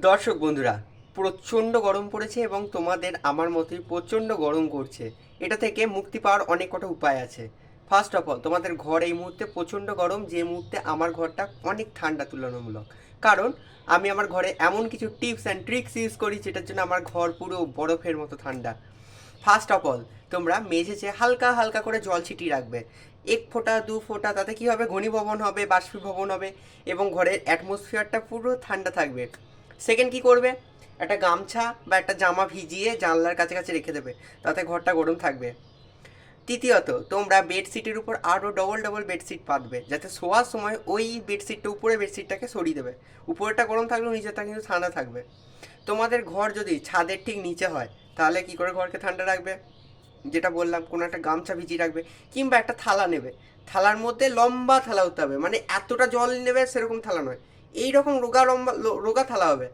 দর্শক বন্ধুরা, প্রচণ্ড গরম পড়েছে এবং তোমাদের আমার মতোই প্রচণ্ড গরম করছে। এটা থেকে মুক্তি পাওয়ার অনেক কটা উপায় আছে। ফার্স্ট অফ অল তোমাদের ঘর এই মুহূর্তে প্রচণ্ড গরম, যে মুহূর্তে আমার ঘরটা অনেক ঠান্ডা তুলনামূলক। কারণ, আমি আমার ঘরে এমন কিছু টিপস অ্যান্ড ট্রিক্স ইউজ করি, যেটার জন্য আমার ঘর পুরো বরফের মতো ঠান্ডা। ফার্স্ট অফ অল তোমরা মেঝেছে হালকা হালকা করে জল ছিটিয়ে রাখবে। এক ফোঁটা, দু ফোঁটা, তাতে কী হবে? ঘনীভবন হবে, বাষ্পীভবন হবে এবং ঘরের অ্যাটমসফিয়ারটা পুরো ঠান্ডা থাকবে। সেকেন্ড কি করবে? একটা গামছা বা একটা জামা ভিজিয়ে জানলার কাছে কাছে রেখে দেবে। তাতে ঘরটা গরম থাকবে। তৃতীয়ত, তোমরা বেডশিটের উপর আরও ডবল ডবল বেডশিট পাতবে, যাতে শোয়ার সময় ওই বেডশিটটা উপরে বেডশিটটাকে সরিয়ে দেবে। উপরেরটা গরম থাকলেও নিচেরটা কিন্তু ঠান্ডা থাকবে। তোমাদের ঘর যদি ছাদের ঠিক নিচে হয়, তাহলে কি করে ঘরকে ঠান্ডা রাখবে? যেটা বললাম, কোনো একটা গামছা ভিজিয়ে রাখবে, কিংবা একটা থালা নেবে। থালার মধ্যে লম্বা থালা হতে হবে মানে এতটা জল নেবে সেরকম থালা নয়। এই রকম রোগা লম্বা রোগা থালা হবে।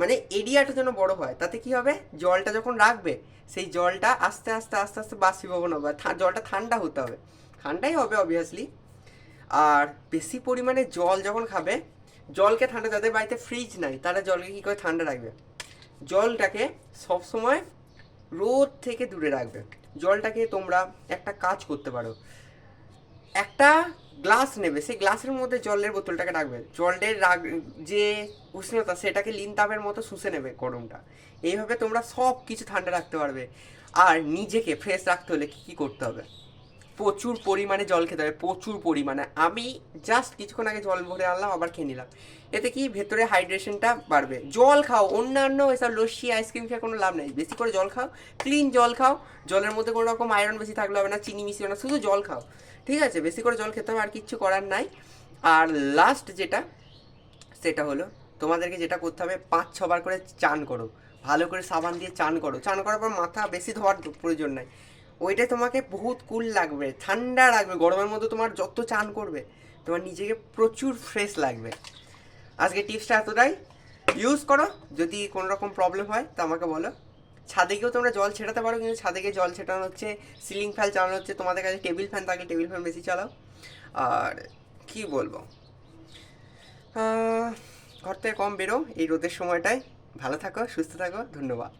মানে এরিয়াটা যেন বড় হয়, তাতে কি হবে? জলটা যখন রাখবে, সেই জলটা আস্তে আস্তে আস্তে আস্তে বাষ্পীভবন হবে। জলটা ঠান্ডা হতে হবে। ঠান্ডাই হবে অবভিয়াসলি আর বেশি পরিমাণে জল যখন খাবে, জলকে ঠান্ডা, যাদের বাড়িতে ফ্রিজ নাই, তারা জলকে কী করে ঠান্ডা রাখবে? জলটাকে সবসময় রোদ থেকে দূরে রাখবে। জলটাকে তোমরা একটা কাজ করতে পারো। একটা গ্লাস নেবে, সেই গ্লাসের মধ্যে জলের বোতলটাকে রাখবে। জলের রাগ, যে উষ্ণতা, সেটাকে লিন তাপের মতো শুষে নেবে গরমটা। এইভাবে তোমরা সব কিছু ঠান্ডা রাখতে পারবে। আর নিজেকে ফ্রেশ রাখতে হলে কী কী করতে হবে? প্রচুর পরিমাণে জল খেতে হবে, প্রচুর পরিমাণে। আমি জাস্ট কিছুক্ষণ আগে জল ভরে আনলাম, আবার খেয়ে নিলাম। এতে কি ভেতরে হাইড্রেশনটা বাড়বে। জল খাও, অন্যান্য এসব লস্যি আইসক্রিম খেয়ে কোনো লাভ নেই। বেশি করে জল খাও ক্লিন জল খাও। জলের মধ্যে কোনো রকম আয়রন বেশি থাকলে হবে না, চিনি মিশিয়ে না শুধু জল খাও। ঠিক আছে? বেশি করে জল খেতে হবে, আর কিচ্ছু করার নাই। আর লাস্ট যেটা, সেটা হলো, তোমাদেরকে যেটা করতে হবে, পাঁচ ছবার করে চান করো। ভালো করে সাবান দিয়ে চান করো। চান করার পর মাথা বেশি ধোয়ার প্রয়োজন নাই। ওইটাই তোমাকে বহুত কুল লাগবে, ঠান্ডা লাগবে, গরমের মধ্যে তোমার যত চান করবে, তোমার নিজেকে প্রচুর ফ্রেশ লাগবে। আজকে টিপসটা এতটাই। ইউজ করো, যদি কোনো রকম প্রবলেম হয়, তো আমাকে বলো। ছাদে গিয়েও তোমরা জল ছেটাতে পারো, কিন্তু ছাদে গিয়ে জল ছেটানো হচ্ছে সিলিং ফ্যান চালানো হচ্ছে, তোমাদের কাছে টেবিল ফ্যান থাকলে টেবিল ফ্যান বেশি চালাও। আর কি বলব? ঘর থেকে কম বেরো, এই রোদের সময়টায়। ভালো থাকো, সুস্থ থাকো, ধন্যবাদ।